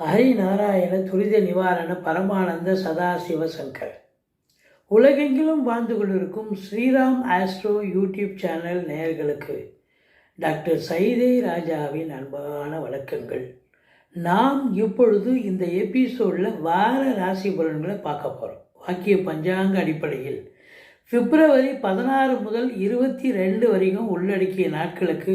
ஹரிநாராயண துரித நிவாரண பரமானந்த சதாசிவ சங்கர். உலகெங்கிலும் வாழ்ந்து கொண்டிருக்கும் ஸ்ரீராம் ஆஸ்ட்ரோ யூடியூப் சேனல் நேயர்களுக்கு டாக்டர் சைதே ராஜாவின் அன்பான வணக்கங்கள். நாம் இப்பொழுது இந்த எபிசோடில் வார ராசி பலன்களை பார்க்க போகிறோம் வாக்கிய பஞ்சாங்க அடிப்படையில் பிப்ரவரி பதினாறு முதல் இருபத்தி ரெண்டு வரைக்கும் உள்ளடக்கிய நாட்களுக்கு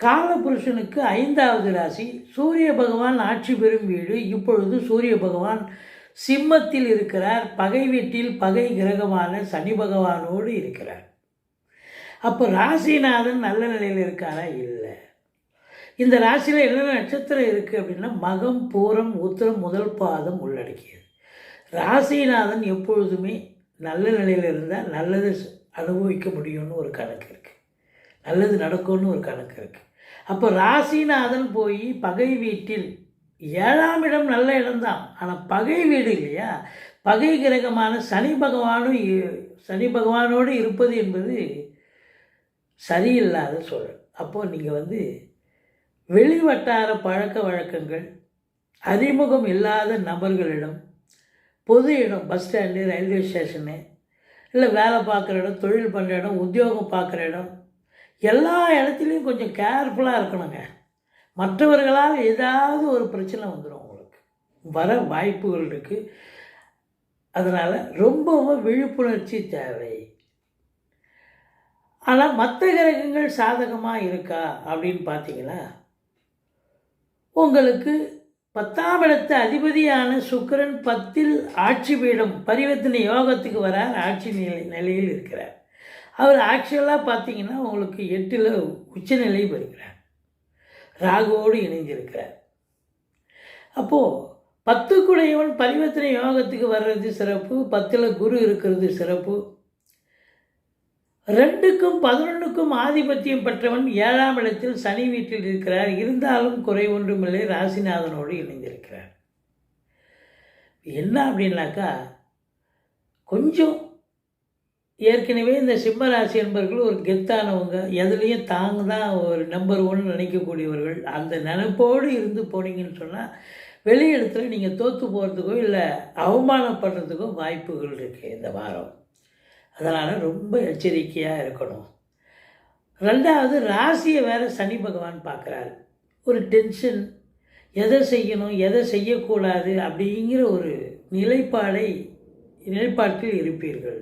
காலபுருஷனுக்கு ஐந்தாவது ராசி. சூரிய பகவான் ஆட்சி பெறும் வீடு. இப்பொழுது சூரிய பகவான் சிம்மத்தில் இருக்கிறார். பகை வீட்டில் பகை கிரகமான சனி பகவானோடு இருக்கிறார். அப்போ ராசிநாதன் நல்ல நிலையில் இருக்காரா? இல்லை. இந்த ராசியில் என்னென்ன நட்சத்திரம் இருக்குது அப்படின்னா மகம் பூரம் உத்திரம் முதல் பாதம் உள்ளடக்கியது. ராசிநாதன் எப்பொழுதுமே நல்ல நிலையில் இருந்தால் நல்லது அனுபவிக்க முடியும்னு ஒரு கணக்கு இருக்குது நல்லது நடக்கும்னு ஒரு கணக்கு இருக்குது அப்போ ராசிநாதன் போய் பகை வீட்டில் ஏழாம் இடம் நல்ல இடம்தான் ஆனால் பகை வீடு இல்லையா? பகை கிரகமான சனி பகவானும் சனி பகவானோடு இருப்பது என்பது சரியில்லாத சூழல். அப்போது நீங்கள் வந்து வெளி வட்டார பழக்க வழக்கங்கள் அறிமுகம் இல்லாத நபர்களிடம் பொது இடம் பஸ் ஸ்டாண்டு ரயில்வே ஸ்டேஷனு இல்லை வேலை பார்க்குற இடம் தொழில் பண்ணுற இடம் உத்தியோகம் பார்க்குற இடம் எல்லா இடத்துலையும் கொஞ்சம் கேர்ஃபுல்லாக இருக்கணுங்க. மற்றவர்களால் ஏதாவது ஒரு பிரச்சனை வந்துடும் உங்களுக்கு. வர வாய்ப்புகள் இருக்குது அதனால் ரொம்பவும் விழிப்புணர்ச்சி தேவை. ஆனால் மற்ற கிரகங்கள் சாதகமாக இருக்கா அப்படின்னு பார்த்தீங்கன்னா உங்களுக்கு பத்தாம் இடத்து அதிபதியான சுக்கரன் பத்தில் ஆட்சி பீடம் பரிவர்த்தனை யோகத்துக்கு வரார் ஆட்சி நிலை நிலையில் இருக்கிறார். அவர் ஆக்சுவலாக பார்த்தீங்கன்னா உங்களுக்கு எட்டில் உச்சநிலை பெறுகிறார். ராகுவோடு இணைஞ்சிருக்கிறார் அப்போது பத்துக்குடையவன் பரிவர்த்தனை யோகத்துக்கு வர்றது சிறப்பு பத்தில் குரு இருக்கிறது சிறப்பு. ரெண்டுக்கும் பதினொன்றுக்கும் ஆதிபத்தியம் பெற்றவன் ஏழாம் இடத்தில் சனி வீட்டில் இருக்கிறார். இருந்தாலும் குறை ஒன்றுமில்லை ராசிநாதனோடு இணைந்திருக்கிறார். என்ன அப்படின்னாக்கா கொஞ்சம் ஏற்கனவே இந்த சிம்ம ராசி என்பவர்கள் ஒரு கெத்தானவங்க எதுலேயும் தாங்க தான் ஒரு நம்பர் ஒன் நினைக்கக்கூடியவர்கள். அந்த நினைப்போடு இருந்து போனீங்கன்னு சொன்னால் வெளி இடத்துல நீங்கள் தோற்று போகிறதுக்கோ இல்லை அவமானப்படுறதுக்கோ வாய்ப்புகள் இருக்குது இந்த வாரம். அதனால் ரொம்ப எச்சரிக்கையாக இருக்கணும். ரெண்டாவது ராசியை வேறு சனி பகவான் பார்க்குறாரு. ஒரு டென்ஷன் எதை செய்யணும் எதை செய்யக்கூடாது அப்படிங்கிற ஒரு நிலைப்பாடை நிலைப்பாட்டில் இருப்பீர்கள்.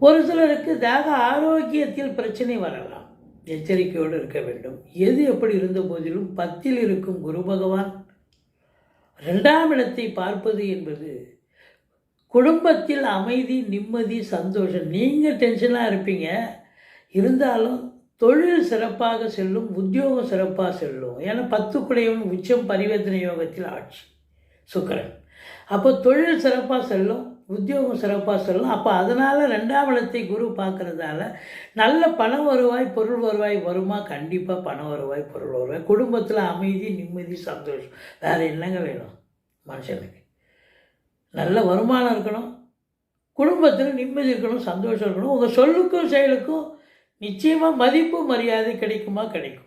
ஒரு சிலருக்கு தேக ஆரோக்கியத்தில் பிரச்சனை வரலாம். எச்சரிக்கையோடு இருக்க வேண்டும். எது எப்படி இருந்த போதிலும் பத்தில் இருக்கும் குரு பகவான் ரெண்டாம் இடத்தை பார்ப்பது என்பது குடும்பத்தில் அமைதி நிம்மதி சந்தோஷம். நீங்கள் டென்ஷனாக இருப்பீங்க. இருந்தாலும் தொழில் சிறப்பாக செல்லும் உத்தியோகம் சிறப்பாக செல்லும். ஏன்னா பத்து குடையவன் உச்சம் பரிவர்த்தனை யோகத்தில் ஆட்சி. சுக்கரன். அப்போ தொழில் சிறப்பாக செல்லும். உத்தியோகம் சிறப்பாக செல்லும் அப்போ அதனால் ரெண்டாம் இடத்தை குரு பார்க்குறதால நல்ல பண வருவாய் பொருள் வருவாய் வருமா? கண்டிப்பாக பண வருவாய் பொருள் வருவாய். குடும்பத்தில் அமைதி நிம்மதி சந்தோஷம். வேறு என்னங்க வேணும்? மனுஷனுக்கு. நல்ல வருமானம் இருக்கணும். குடும்பத்தில் நிம்மதி இருக்கணும் சந்தோஷம் இருக்கணும். உங்கள் சொல்லுக்கும் செயலுக்கும் நிச்சயமாக மதிப்பு மரியாதை கிடைக்குமா? கிடைக்கும்.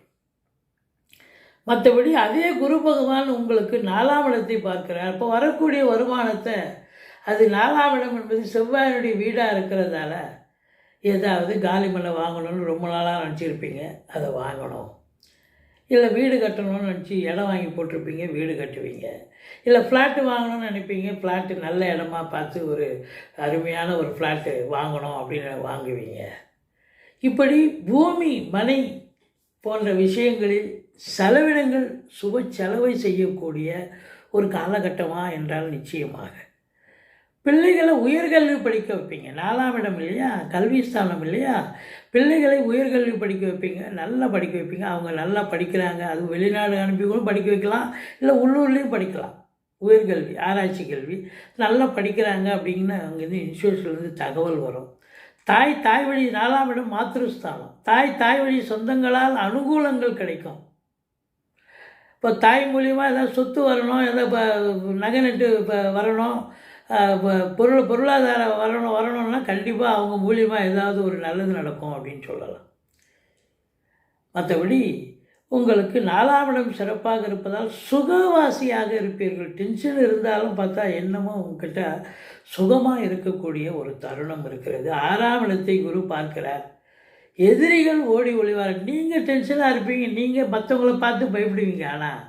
மற்றபடி அதே குரு பகவான் உங்களுக்கு நாலாம் இடத்தை பார்க்கிறார். அப்போ வரக்கூடிய வருமானத்தை அது நாலாம் இடம் என்பது செவ்வாயினுடைய வீடாக இருக்கிறதால ஏதாவது காலிமலை வாங்கணும்னு ரொம்ப நாளாக நினச்சிருப்பீங்க அதை வாங்கணும். இல்லை வீடு கட்டணும்னு நினச்சி இடம் வாங்கி போட்டிருப்பீங்க வீடு கட்டுவீங்க. இல்லை ஃப்ளாட்டு வாங்கணும்னு நினைப்பீங்க ஃப்ளாட்டு நல்ல இடமா பார்த்து ஒரு அருமையான ஒரு ஃப்ளாட்டு வாங்கணும் அப்படின்னு வாங்குவீங்க. இப்படி பூமி மனை போன்ற விஷயங்களில் செலவினங்கள் சுப செலவை செய்யக்கூடிய ஒரு காலகட்டமாக என்றால் நிச்சயமாக. பிள்ளைகளை உயர்கல்வி படிக்க வைப்பீங்க. நாலாம் இடம் இல்லையா? கல்வி ஸ்தானம் இல்லையா? பிள்ளைகளை உயர்கல்வி படிக்க வைப்பீங்க. நல்லா படிக்க வைப்பீங்க. அவங்க நல்லா படிக்கிறாங்க. அது வெளிநாடு அனுப்பி கூட படிக்க வைக்கலாம். இல்லை உள்ளூர்லேயும் படிக்கலாம். உயர்கல்வி ஆராய்ச்சி கல்வி. நல்லா படிக்கிறாங்க அப்படின்னு அங்கேருந்து இன்ஸ்டியூட்ஸ்லேருந்து தகவல் வரும். தாய் தாய் வழி நாலாம் இடம் மாத்திருஸ்தானம் தாய் தாய் வழி சொந்தங்களால் அனுகூலங்கள் கிடைக்கும். இப்போ தாய் மூலியமாக ஏதாவது சொத்து வரணும் ஏதாவது இப்போ நகை நட்டு இப்போ வரணும். பொருள் பொருளாதாரம் வரணும் வரணும்னா கண்டிப்பாக அவங்க மூலியமாக ஏதாவது ஒரு நல்லது நடக்கும் அப்படின்னு சொல்லலாம். மற்றபடி உங்களுக்கு நாலாம் இடம் சிறப்பாக இருப்பதால் சுகவாசியாக இருப்பீர்கள். டென்ஷன் இருந்தாலும் பார்த்தா என்னமோ உங்ககிட்ட சுகமாக இருக்கக்கூடிய ஒரு தருணம் இருக்கிறது. ஆறாம் இடத்தை குரு பார்க்கிறார். எதிரிகள் ஓடி ஒளிவார். நீங்கள் டென்ஷனாக இருப்பீங்க. நீங்கள் மற்றவங்கள பார்த்து பயப்படுவீங்க. ஆனால்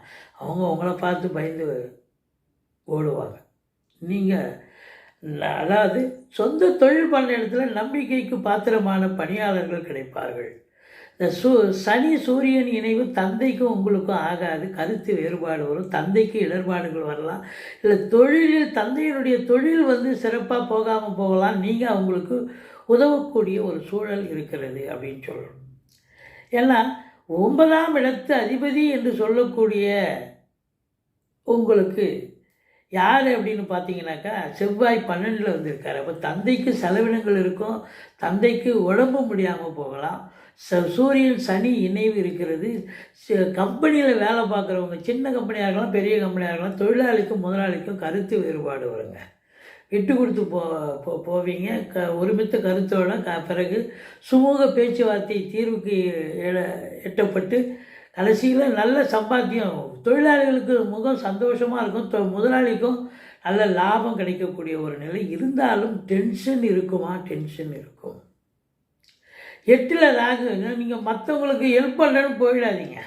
அவங்க உங்களை பார்த்து பயந்து ஓடுவாங்க. நீங்கள் அதாவது சொந்த தொழில் பண்ண இடத்துல நம்பிக்கைக்கு பாத்திரமான பணியாளர்கள் கிடைப்பார்கள். இந்த சூ சனி சூரியன் இணைவு தந்தைக்கும் உங்களுக்கும் ஆகாது. கருத்து வேறுபாடு வரும். தந்தைக்கு இடர்பாடுகள் வரலாம். இல்லை தொழிலில் தந்தையினுடைய தொழில் வந்து சிறப்பாக போகாமல் போகலாம். நீங்கள் அவங்களுக்கு உதவக்கூடிய ஒரு சூழல் இருக்கிறது அப்படின்னு சொல்லணும். ஏன்னா ஒன்பதாம் இடத்து அதிபதி என்று சொல்லக்கூடிய உங்களுக்கு யார் அப்படின்னு பார்த்தீங்கன்னாக்கா செவ்வாய் பன்னெண்டில் வந்திருக்காரு. அப்போ தந்தைக்கு செலவினங்கள் இருக்கும். தந்தைக்கு உடம்பு முடியாமல் போகலாம். ச சூரியன் சனி இணைவு இருக்கிறது. கம்பெனியில் வேலை பார்க்குறவங்க சின்ன கம்பெனியாக இருக்கலாம் பெரிய கம்பெனியாக இருக்கலாம் தொழிலாளிக்கும் முதலாளிக்கும் கருத்து வேறுபாடு வருங்க. விட்டு கொடுத்து போ போ போவீங்க. க ஒருமித்த கருத்தோட க பிறகு சுமூக பேச்சுவார்த்தை தீர்வுக்கு எட்டப்பட்டு கடைசியில் நல்ல சம்பாத்தியம் தொழிலாளிகளுக்கு முகம் சந்தோஷமாக இருக்கும். முதலாளிக்கும் நல்ல லாபம் கிடைக்கக்கூடிய ஒரு நிலை. இருந்தாலும் டென்ஷன் இருக்குமா? டென்ஷன் இருக்கும். எட்டில் ராகு நீங்கள் மற்றவங்களுக்கு ஹெல்ப் பண்ணுறேன்னு போயிடாதீங்க.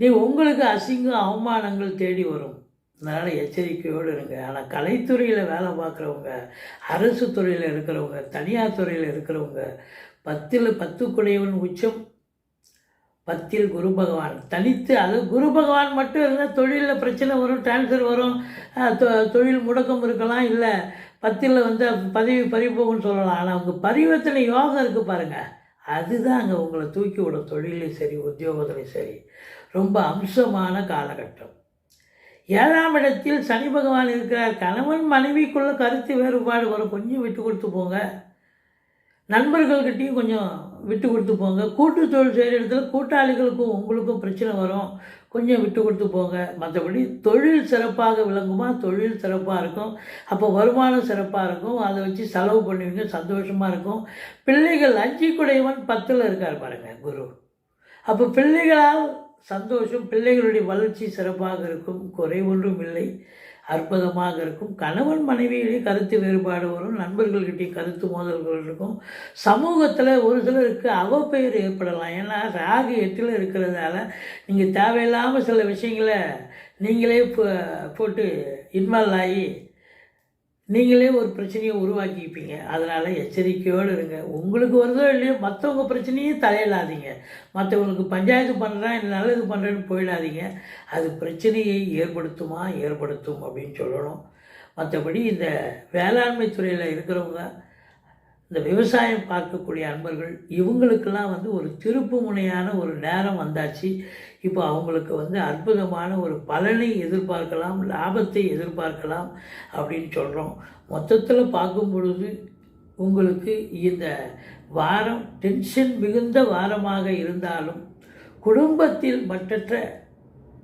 நீ உங்களுக்கு அசிங்கம் அவமானங்கள் தேடி வரும். அதனால் எச்சரிக்கையோடு இருங்க. ஆனால் கலைத்துறையில் வேலை பார்க்குறவங்க அரசு துறையில் இருக்கிறவங்க தனியார் துறையில் இருக்கிறவங்க பத்தில் பத்து குடையவன் உச்சம். பத்தில் குரு பகவான். தனித்து அது குரு பகவான் மட்டும் இருந்தால் தொழிலில் பிரச்சனை வரும் டிரான்ஸ்ஃபர் வரும் தொ- தொழில் முடக்கம் இருக்கலாம் இல்லை பத்தில் வந்து பதவி பறிப்போகும்னு சொல்லலாம். ஆனால் அவங்க பரிவர்த்தனை யோகம் இருக்குது பாருங்கள் அதுதான் அங்கே உங்களை தூக்கி விடும். தொழிலையும் சரி உத்தியோகத்திலையும் சரி. ரொம்ப அம்சமான காலகட்டம். ஏழாம் இடத்தில் சனி பகவான் இருக்கிறார். கணவன் மனைவிக்குள்ள கருத்து வேறுபாடு வரும். கொஞ்சம் விட்டு கொடுத்து போங்க. நண்பர்கள்கிட்டையும் கொஞ்சம் விட்டு கொடுத்து போங்க. கூட்டு தொழில் செய்கிற இடத்துல கூட்டாளிகளுக்கும் உங்களுக்கும் பிரச்சனை வரும். கொஞ்சம் விட்டு கொடுத்து போங்க. மற்றபடி தொழில் சிறப்பாக விளங்குமா? தொழில் சிறப்பாக இருக்கும். அப்போ வருமானம் சிறப்பாக இருக்கும். அதை வச்சு செலவு பண்ணுவீங்க. சந்தோஷமாக இருக்கும். பிள்ளைகள் அஞ்சு குடையவன் பத்தில் இருக்கார் பாருங்கள் குரு. அப்போ பிள்ளைகளால் சந்தோஷம் பிள்ளைகளுடைய வளர்ச்சி சிறப்பாக இருக்கும். குறை ஒன்றும் இல்லை. அற்புதமாக இருக்கும். கணவன் மனைவியிலே கருத்து வேறுபாடு வரும். நண்பர்கள்கிட்டயும் கருத்து மோதல்கள் இருக்கும். சமூகத்தில் ஒரு சிலருக்கு அவப்பெயர் ஏற்படலாம். ஏன்னா ராகு எட்டில் இருக்கிறதால நீங்கள் தேவையில்லாமல் சில விஷயங்களை நீங்களே போ- போட்டு இன்வால்வ் ஆகி நீங்களே ஒரு பிரச்சனையை உருவாக்கிப்பீங்க அதனால் எச்சரிக்கையோடு இருங்க. உங்களுக்கு வருதோ இல்லையோ மற்றவங்க பிரச்சனையும் தலையிடாதீங்க. மற்றவங்களுக்கு பஞ்சாயத்து பண்ணுறேன் இல்லை நல்லது பண்ணுறேன்னு போயிடாதீங்க. அது பிரச்சனையை ஏற்படுத்துமா ஏற்படுத்தும் அப்படின்னு சொல்லணும். மற்றபடி இந்த வேளாண்மை துறையில் இருக்கிறவங்க இந்த விவசாயம் பார்க்கக்கூடிய அன்பர்கள் இவங்களுக்கெல்லாம் வந்து ஒரு திருப்பு முனையான ஒரு நேரம் வந்தாச்சு. இப்போ அவங்களுக்கு வந்து அற்புதமான ஒரு பலனை எதிர்பார்க்கலாம் லாபத்தை எதிர்பார்க்கலாம் அப்படின்னு சொல்கிறோம் மொத்தத்தில் பார்க்கும் பொழுது உங்களுக்கு இந்த வாரம் டென்ஷன் மிகுந்த வாரமாக இருந்தாலும் குடும்பத்தில் மற்றற்ற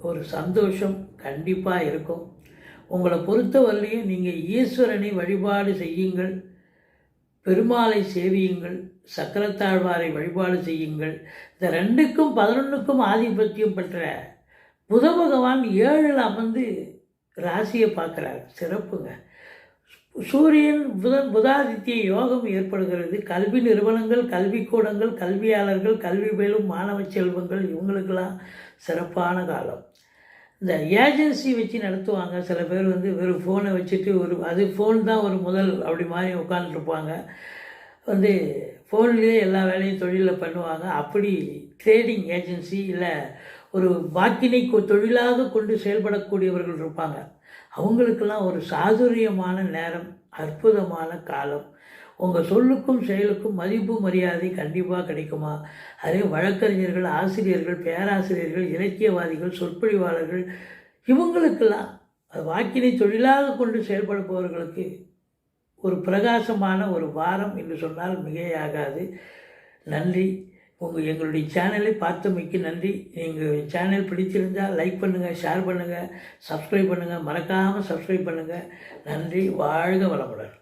ஒரு சந்தோஷம் கண்டிப்பாக இருக்கும். உங்களை பொறுத்தவரையிலையும் நீங்கள் ஈஸ்வரனை வழிபாடு செய்யுங்கள். பெருமாளை சேவியுங்கள் சக்கரத்தாழ்வாரை வழிபாடு செய்யுங்கள். இந்த ரெண்டுக்கும் பதினொன்றுக்கும் ஆதிபத்தியம் பெற்ற புத பகவான் ஏழில் அமர்ந்து ராசியை பார்க்குறார். சிறப்புங்க. சூரியன் புதன் புதாதித்ய யோகம் ஏற்படுகிறது. கல்வி நிறுவனங்கள் கல்விக்கூடங்கள் கல்வியாளர்கள் கல்வி பயிலும் மாணவ செல்வங்கள் இவங்களுக்கெல்லாம் சிறப்பான காலம். இந்த ஏஜென்சி வச்சு நடத்துவாங்க. சில பேர் வந்து வெறும் ஃபோனை வச்சுட்டு ஒரு அது ஃபோன் தான் ஒரு முதல் அப்படி மாதிரி உட்காந்துருப்பாங்க வந்து ஃபோன்லேயே எல்லா வேலையும் தொழிலில் பண்ணுவாங்க. அப்படி ட்ரேடிங் ஏஜென்சி இல்லை ஒரு வாக்கினை கொ- தொழிலாக கொண்டு செயல்படக்கூடியவர்கள் இருப்பாங்க. அவங்களுக்கெல்லாம் ஒரு சாதுரியமான நேரம் அற்புதமான காலம். உங்கள் சொல்லுக்கும் செயலுக்கும் மதிப்பு மரியாதை கண்டிப்பாக கிடைக்குமா? அதே வழக்கறிஞர்கள் ஆசிரியர்கள் பேராசிரியர்கள் இலக்கியவாதிகள் சொற்பொழிவாளர்கள் இவங்களுக்கெல்லாம் அது வாக்கினை தொழிலாக கொண்டு செயல்படுபவர்களுக்கு ஒரு பிரகாசமான ஒரு வாரம் என்று சொன்னால் மிகையாகாது. நன்றி. உங்கள் எங்களுடைய சேனலை பார்த்தமைக்கு நன்றி. எங்கள் சேனல் பிடிச்சிருந்தால் லைக் பண்ணுங்கள் ஷேர் பண்ணுங்கள் சப்ஸ்கிரைப் பண்ணுங்கள் மறக்காமல் சப்ஸ்கிரைப் பண்ணுங்கள் நன்றி. வாழ்க வளமுடன்.